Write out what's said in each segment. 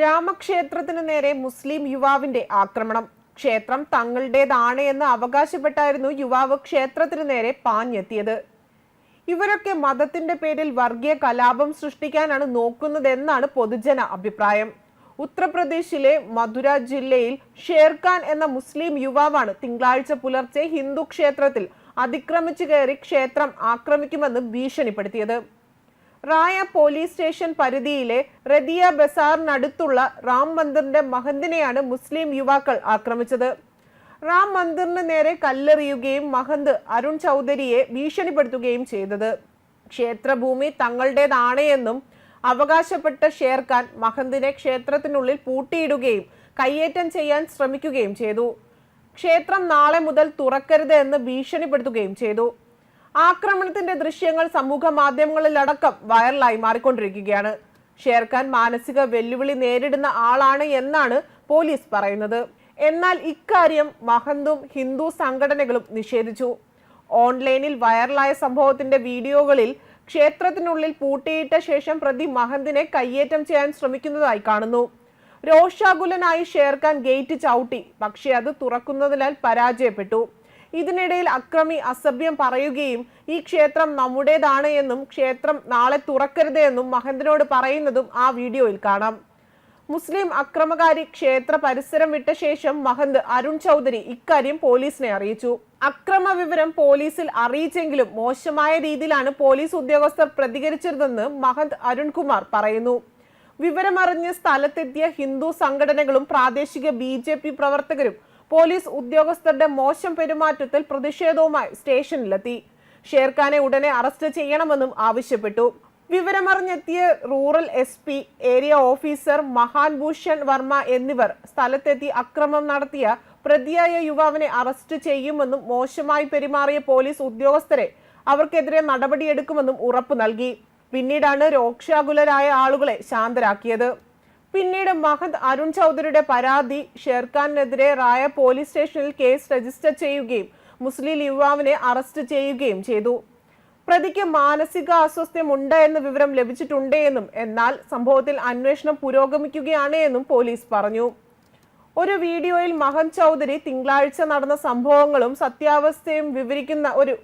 രാമക്ഷേത്രത്തിന് നേരെ മുസ്ലിം യുവാവിന്റെ ആക്രമണം. ക്ഷേത്രം തങ്ങളുടേതാണ് എന്ന് അവകാശപ്പെട്ടായിരുന്നു യുവാവ് ക്ഷേത്രത്തിന് നേരെ പാഞ്ഞെത്തിയത്. ഇവരൊക്കെ മതത്തിന്റെ പേരിൽ വർഗീയ കലാപം സൃഷ്ടിക്കാനാണ് നോക്കുന്നതെന്നാണ് പൊതുജന അഭിപ്രായം. ഉത്തർപ്രദേശിലെ മധുര ജില്ലയിൽ ഷേർഖാൻ എന്ന മുസ്ലിം യുവാവാണ് തിങ്കളാഴ്ച പുലർച്ചെ ഹിന്ദു ക്ഷേത്രത്തിൽ അതിക്രമിച്ചു കയറി ക്ഷേത്രം ആക്രമിക്കുമെന്ന് ഭീഷണിപ്പെടുത്തിയത്. റായ പോലീസ് സ്റ്റേഷൻ പരിധിയിലെ റദിയ ബസാറിനടുത്തുള്ള റാം മന്ദിറിന്റെ മഹന്തിനെയാണ് മുസ്ലിം യുവാക്കൾ ആക്രമിച്ചത്. റാം മന്ദിറിന് നേരെ കല്ലെറിയുകയും മഹന്ത് അരുൺ ചൗധരിയെ ഭീഷണിപ്പെടുത്തുകയും ചെയ്തത്. ക്ഷേത്രഭൂമി തങ്ങളുടേതാണ് എന്നും അവകാശപ്പെട്ട ഷേർഖാൻ മഹന്തിനെ ക്ഷേത്രത്തിനുള്ളിൽ പൂട്ടിയിടുകയും കയ്യേറ്റം ചെയ്യാൻ ശ്രമിക്കുകയും ചെയ്തു. ക്ഷേത്രം നാളെ മുതൽ തുറക്കരുത് എന്ന് ഭീഷണിപ്പെടുത്തുകയും ചെയ്തു. ആക്രമണത്തിന്റെ ദൃശ്യങ്ങൾ സമൂഹ മാധ്യമങ്ങളിലടക്കം വൈറലായി മാറിക്കൊണ്ടിരിക്കുകയാണ്. ഷേർഖാൻ മാനസിക വെല്ലുവിളി നേരിടുന്ന ആളാണ് എന്നാണ് പോലീസ് പറയുന്നത്. എന്നാൽ ഇക്കാര്യം മഹന്തും ഹിന്ദു സംഘടനകളും നിഷേധിച്ചു. ഓൺലൈനിൽ വൈറലായ സംഭവത്തിന്റെ വീഡിയോകളിൽ ക്ഷേത്രത്തിനുള്ളിൽ പൂട്ടിയിട്ട ശേഷം പ്രതി മഹന്തിനെ കയ്യേറ്റം ചെയ്യാൻ ശ്രമിക്കുന്നതായി കാണുന്നു. രോഷാകുലനായി ഷേർഖാൻ ഗേറ്റ് ചവിട്ടി പക്ഷേ അത് തുറക്കുന്നതിനാൽ പരാജയപ്പെട്ടു. ഇതിനിടയിൽ അക്രമി അസഭ്യം പറയുകയും ഈ ക്ഷേത്രം നമ്മുടേതാണ് എന്നും ക്ഷേത്രം നാളെ തുറക്കരുത് എന്നും മഹന്ദനോട് പറയുന്നതും ആ വീഡിയോയിൽ കാണാം. മുസ്ലിം അക്രമകാരി ക്ഷേത്ര പരിസരം വിട്ട ശേഷം മഹന്ത് അരുൺ ചൗധരി ഇക്കാര്യം പോലീസിനെ അറിയിച്ചു. അക്രമ വിവരം പോലീസിൽ അറിയിച്ചെങ്കിലും മോശമായ രീതിയിലാണ് പോലീസ് ഉദ്യോഗസ്ഥർ പ്രതികരിച്ചതെന്ന് മഹന്ത് അരുൺകുമാർ പറയുന്നു. വിവരമറിഞ്ഞ് സ്ഥലത്തെത്തിയ ഹിന്ദു സംഘടനകളും പ്രാദേശിക ബി പ്രവർത്തകരും പോലീസ് ഉദ്യോഗസ്ഥരുടെ മോശം പെരുമാറ്റത്തിൽ പ്രതിഷേധവുമായി സ്റ്റേഷനിലെത്തി. ഷേർഖാനെ ഉടനെ അറസ്റ്റ് ചെയ്യണമെന്നും ആവശ്യപ്പെട്ടു. വിവരമറിഞ്ഞെത്തിയ rural S P area officer Mahan Bhushan Varma എന്നിവർ സ്ഥലത്തെത്തി അക്രമം നടത്തിയ പ്രതിയായ യുവാവിനെ അറസ്റ്റ് ചെയ്യുമെന്നും മോശമായി പെരുമാറിയ പോലീസ് ഉദ്യോഗസ്ഥരെ അവർക്കെതിരെ നടപടിയെടുക്കുമെന്നും ഉറപ്പു നൽകി. പിന്നീടാണ് രോക്ഷാകുലരായ ആളുകളെ ശാന്തരാക്കിയത്. പിന്നീട് മഹദ് അരുൺ ചൗധരിയുടെ പരാതി ഷേർഖാനെതിരെ റായ പോലീസ് സ്റ്റേഷനിൽ കേസ് രജിസ്റ്റർ ചെയ്യുകയും മുസ്ലിം യുവാവിനെ അറസ്റ്റ് ചെയ്യുകയും ചെയ്തു. പ്രതിക്ക് മാനസിക അസ്വസ്ഥ്യം ഉണ്ട് എന്ന വിവരം ലഭിച്ചിട്ടുണ്ട് എന്നും എന്നാൽ സംഭവത്തിൽ അന്വേഷണം പുരോഗമിക്കുകയാണ് എന്നും പോലീസ് പറഞ്ഞു. ഒരു വീഡിയോയിൽ മഹൻ ചൗധരി തിങ്കളാഴ്ച നടന്ന സംഭവങ്ങളും സത്യാവസ്ഥയും വിവരിക്കുന്ന ഒരു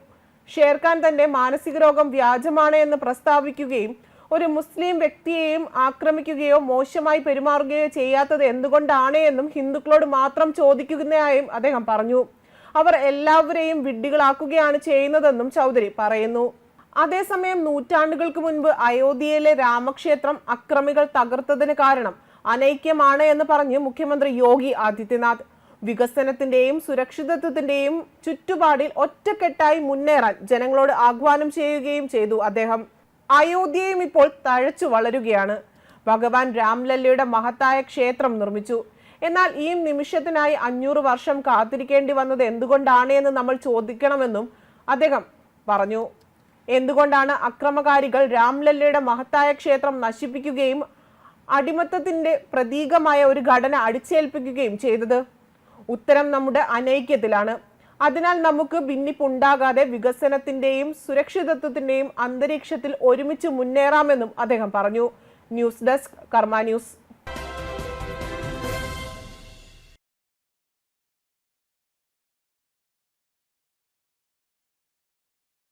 ഷേർഖാൻ തന്റെ മാനസിക രോഗം വ്യാജമാണ് എന്ന് പ്രസ്താവിക്കുകയും ഒരു മുസ്ലിം വ്യക്തിയെയും ആക്രമിക്കുകയോ മോശമായി പെരുമാറുകയോ ചെയ്യാത്തത് എന്തുകൊണ്ടാണ് എന്നും ഹിന്ദുക്കളോട് മാത്രം ചോദിക്കുന്നതായും അദ്ദേഹം പറഞ്ഞു. അവർ എല്ലാവരെയും വിഡ്ഢികളാക്കുകയാണ് ചെയ്യുന്നതെന്നും ചൗധരി പറയുന്നു. അതേസമയം നൂറ്റാണ്ടുകൾക്ക് മുൻപ് അയോധ്യയിലെ രാമക്ഷേത്രം അക്രമികൾ തകർത്തതിന് കാരണം അനൈക്യമാണ് എന്ന് പറഞ്ഞ് മുഖ്യമന്ത്രി യോഗി ആദിത്യനാഥ്. വികസനത്തിന്റെയും സുരക്ഷിതത്വത്തിന്റെയും ചുറ്റുപാടിൽ ഒറ്റക്കെട്ടായി മുന്നേറാൻ ജനങ്ങളോട് ആഹ്വാനം ചെയ്യുകയും ചെയ്തു അദ്ദേഹം. അയോധ്യയും ഇപ്പോൾ തഴച്ചു വളരുകയാണ്. ഭഗവാൻ രാംലല്ലയുടെ മഹത്തായ ക്ഷേത്രം നിർമ്മിച്ചു. എന്നാൽ ഈ നിമിഷത്തിനായി അഞ്ഞൂറ് വർഷം കാത്തിരിക്കേണ്ടി വന്നത് എന്തുകൊണ്ടാണ് എന്ന് നമ്മൾ ചോദിക്കണമെന്നും അദ്ദേഹം പറഞ്ഞു. എന്തുകൊണ്ടാണ് അക്രമകാരികൾ രാംലല്ലയുടെ മഹത്തായ ക്ഷേത്രം നശിപ്പിക്കുകയും അടിമത്തത്തിന്റെ പ്രതീകമായ ഒരു ഘടന അടിച്ചേൽപ്പിക്കുകയും ചെയ്തത്? ഉത്തരം നമ്മുടെ അനൈക്യത്തിലാണ്. അതിനാൽ നമുക്ക് ഭിന്നിപ്പുണ്ടാകാതെ വികസനത്തിന്റെയും സുരക്ഷിതത്വത്തിന്റെയും അന്തരീക്ഷത്തിൽ ഒരുമിച്ച് മുന്നേറാമെന്നും അദ്ദേഹം പറഞ്ഞു. News desk Karma news.